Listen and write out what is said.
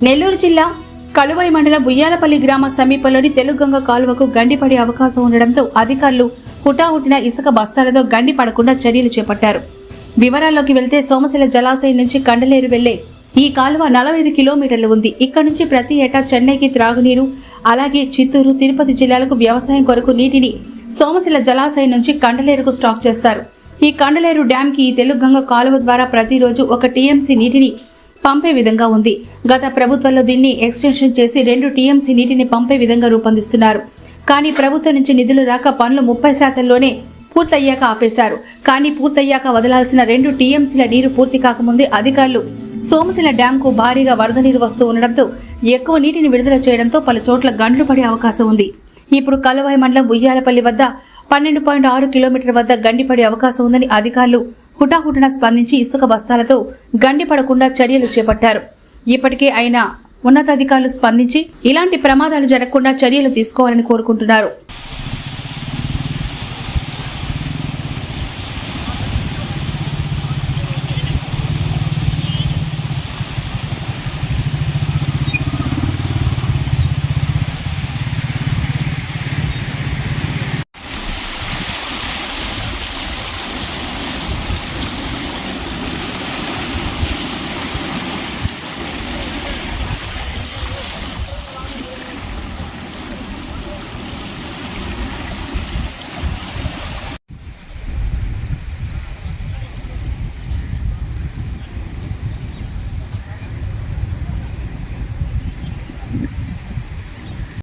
నెల్లూరు జిల్లా కలువై మండలం ఉయ్యాలపల్లి గ్రామ సమీపంలోని తెలుగంగ కాలువకు గండిపడే అవకాశం ఉండడంతో అధికారులు హుటాహుటిన ఇసుక బస్తాలతో గండి పడకుండా చర్యలు చేపట్టారు. వివరాల్లోకి వెళ్తే సోమశిల జలాశయం నుంచి కండలేరు వెళ్ళే ఈ కాలువ నలభై ఐదు కిలోమీటర్లు ఉంది. ఇక్కడ నుంచి ప్రతి ఏటా చెన్నైకి త్రాగునీరు అలాగే చిత్తూరు తిరుపతి జిల్లాలకు వ్యవసాయం కొరకు నీటిని సోమశిల జలాశయం నుంచి కండలేరుకు స్టాక్ చేస్తారు. ఈ కండలేరు డ్యామ్కి ఈ తెలుగు గంగ కాలువ ద్వారా ప్రతిరోజు ఒక టీఎంసీ నీటిని పంపే విధంగా ఉంది. గత ప్రభుత్వంలో దీన్ని ఎక్స్టెన్షన్ చేసి రెండు టీఎంసీ నీటిని పంపే విధంగా రూపొందిస్తున్నారు. కానీ ప్రభుత్వం నుంచి నిధులు రాక పనులు ముప్పై శాతంలోనే పూర్తయ్యాక ఆపేశారు. కానీ పూర్తయ్యాక వదలాల్సిన రెండు టీఎంసీల నీరు పూర్తి కాకముందే అధికారులు సోమశిల డ్యాంకు భారీగా వరద నీరు వస్తూ ఉండడంతో ఎక్కువ నీటిని విడుదల చేయడంతో పలు చోట్ల గండ్లు పడే అవకాశం ఉంది. ఇప్పుడు కలవాయి మండలం ఉయ్యాలపల్లి వద్ద పన్నెండు పాయింట్ ఆరు కిలోమీటర్ వద్ద గండిపడే అవకాశం ఉందని అధికారులు హుటాహుటిన స్పందించి ఇసుక బస్తాలతో గండి పడకుండా చర్యలు చేపట్టారు. ఇప్పటికే అయినా ఉన్నతాధికారులు స్పందించి ఇలాంటి ప్రమాదాలు జరగకుండా చర్యలు తీసుకోవాలని కోరుకుంటున్నారు.